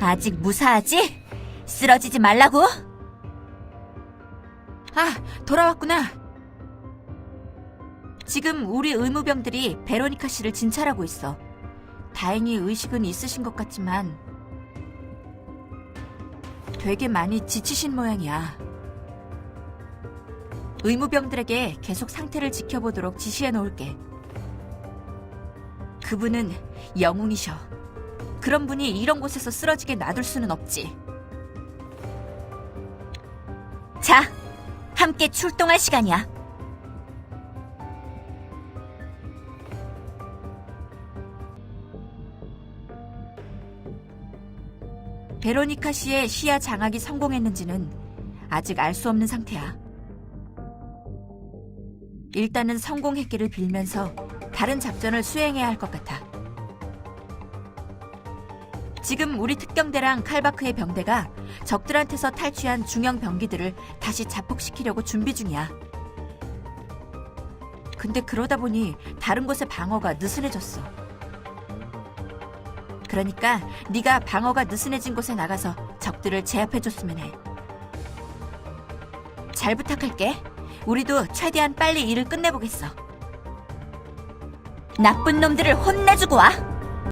아직 무사하지? 쓰러지지 말라고? 아, 돌아왔구나. 지금 우리 의무병들이 베로니카 씨를 진찰하고 있어. 다행히 의식은 있으신 것 같지만 되게 많이 지치신 모양이야. 의무병들에게 계속 상태를 지켜보도록 지시해 놓을게. 그분은 영웅이셔. 그런 분이 이런 곳에서 쓰러지게 놔둘 수는 없지. 자, 함께 출동할 시간이야. 베로니카 씨의 시야 장악이 성공했는지는 아직 알 수 없는 상태야. 일단은 성공했기를 빌면서 다른 작전을 수행해야 할 것 같아. 지금 우리 특경대랑 칼바크의 병대가 적들한테서 탈취한 중형 병기들을 다시 자폭시키려고 준비 중이야. 근데 그러다 보니 다른 곳의 방어가 느슨해졌어. 그러니까 네가 방어가 느슨해진 곳에 나가서 적들을 제압해줬으면 해. 잘 부탁할게. 우리도 최대한 빨리 일을 끝내보겠어. 나쁜 놈들을 혼내주고 와.